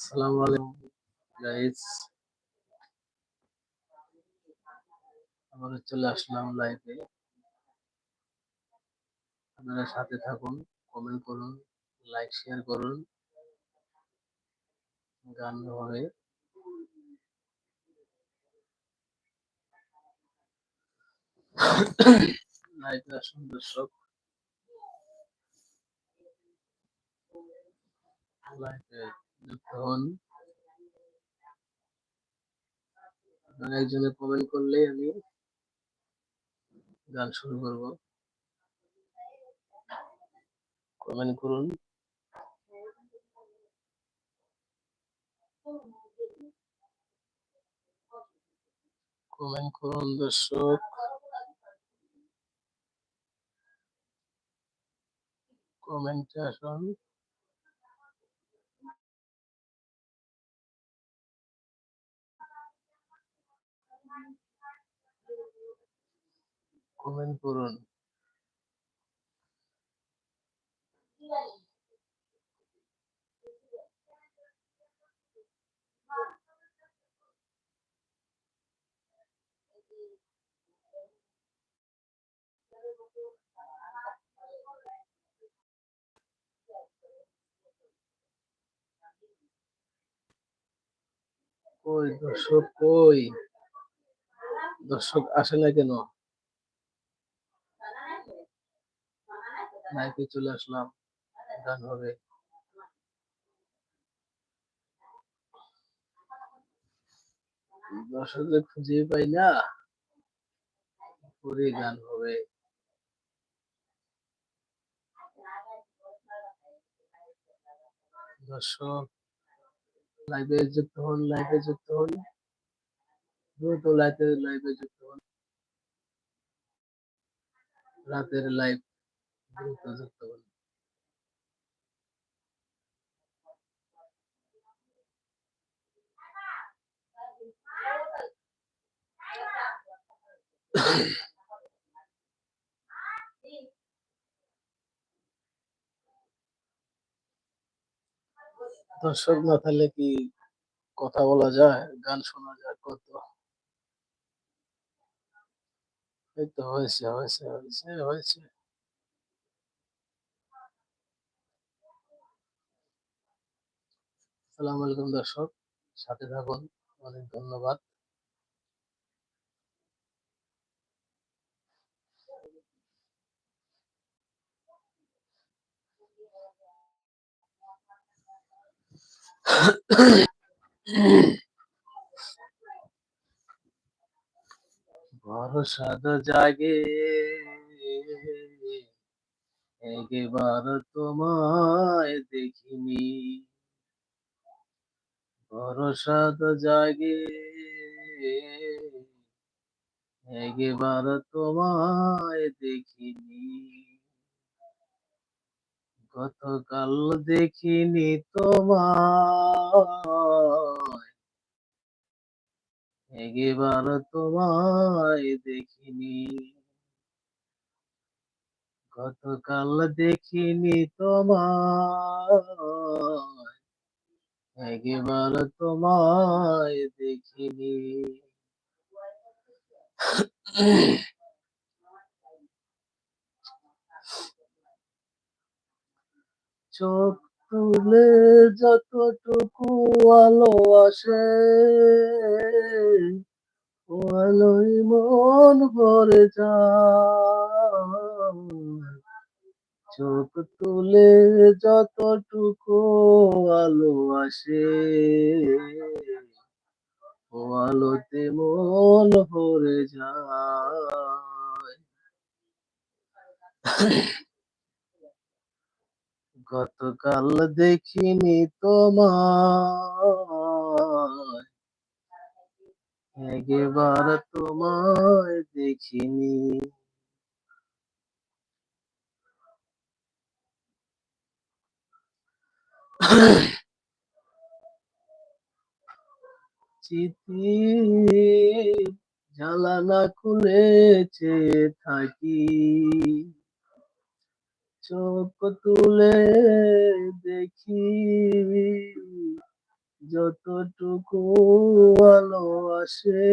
আসসালামু আলাইকুম গাইস আমরা চলে আসলাম লাইভে আপনারা সাথে থাকুন কমেন্ট করুন লাইক শেয়ার করুন। গান হবে। লাইভে আসুন দর্শক। লাইভে হন একজনে কমেন্ট করলেই আমি গান শুরু করব। কমেন্ট করুন। কমেন্ট করুন দর্শক। কমেন্টে আসুন। কমেন্ট করুন। কই দর্শক কই? দর্শক আসে না কেন? লাইভে চলে আসলাম, গান হবে। দর্শকদের খুঁজে পাই না, পরে গান হবে। দর্শক লাইভে যুক্ত হন লাইভে যুক্ত হন। দ্রুত লাইভে লাইভে যুক্ত হন। রাতের লাইভ দ্রুত যুক্ত হন। দর্শক না থাকলে কি কথা বলা যায়? গান শোনা যায় কত? এই তো হয়েছে হয়েছে হয়েছে হয়েছে আসসালামু আলাইকুম দর্শক সাথে থাকুন অনেক ধন্যবাদ। ভরসা তো জাগে। একবার তোমায় দেখিনি। ভরসা তো জাগে। একবার তোমায় দেখিনি। গতকাল দেখিনি তোমায়। একবার তোমায় দেখিনি। গতকাল দেখিনি তোমায়। একবার তোমায় দেখিনি। চোখ তুলে যতটুকু আলো আসে, ও আলোয় মন ভরে যায়। চোখ তুলে যতটুকু আলো আসে, ও আলোতে মন ভরে যায়। গতকাল দেখিনি তোমায়। একবার তোমায় দেখিনি। চিঠি জ্বালানা খুলে চেয়ে থাকি। চোখ তুলে দেখি যতটুকু আলো আসে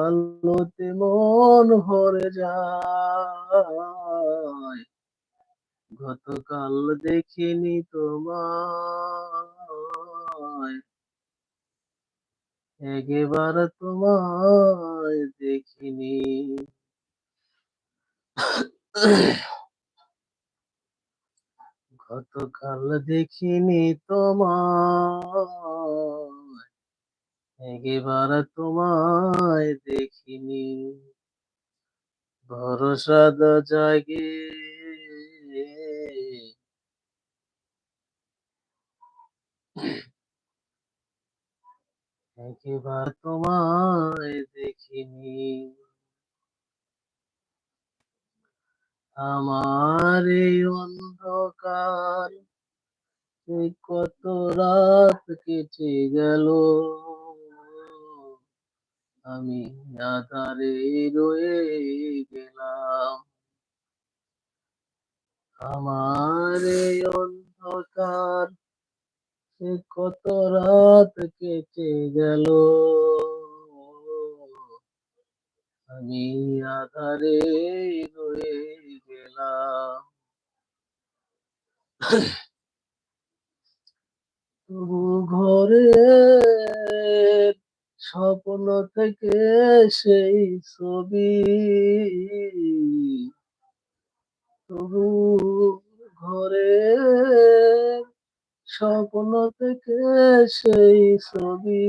আলোতে মন ভরে যায়। গতকাল দেখিনি তোমায়, একবার তোমায় দেখিনি গতকাল দেখিনি তোমায় একবার তোমায় দেখিনি। ভরসা জাগে। একবার তোমায় দেখিনি। আমার এই অন্ধকার, এই কত রাত কেটে গেল। আমি আধারে রয়ে গেলাম। আমার এই অন্ধকার সে কত রাত কেটে গেল। আমি আধারে রয়ে গেলাম। তবু ঘরে স্বপ্ন থেকে সেই ছবি। তবু ঘরে স্বপ্ন থেকে সেই ছবি।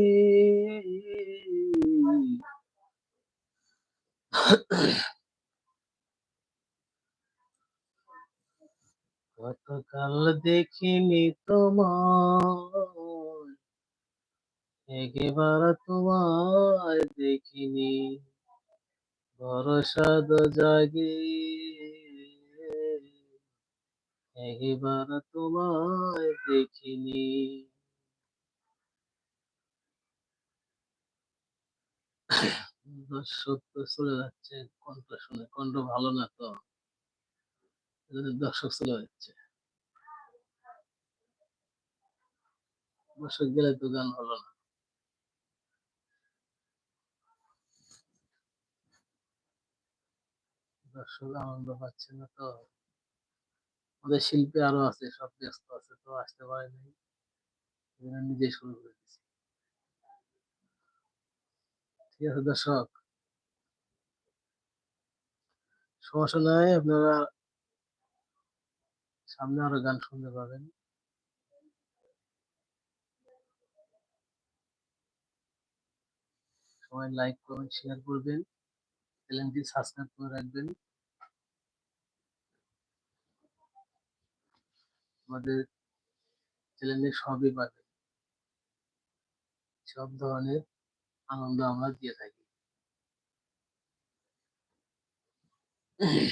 গতকাল দেখিনি তোমার একবার তোমায় দেখিনি। ভরসা জাগে একবার তোমায় দেখিনি। দর্শক তো চলে যাচ্ছে কণ্ঠ শুনে কণ্ঠ ভালো না তো? দর্শক চলে যাচ্ছে। দর্শক গেলে তো গান হলো না। দর্শক আনন্দ পাচ্ছে না তো? আমাদের শিল্পী আরও আছে, সব ব্যস্ত আছে, তো আসতে পারে নাই। নিজে শুরু করে দিচ্ছি ঠিক আছে দর্শক। সমস্যা নাই, আপনারা সামনে আরও গান শুনতে পাবেন। সবাই লাইক কমেন্ট শেয়ার করবেন। চ্যানেলটি সাবস্ক্রাইব করে রাখবেন। আমাদের চ্যানেলে সবই পাবেন। সব ধরনের আনন্দ আমরা দিয়ে থাকি। mm.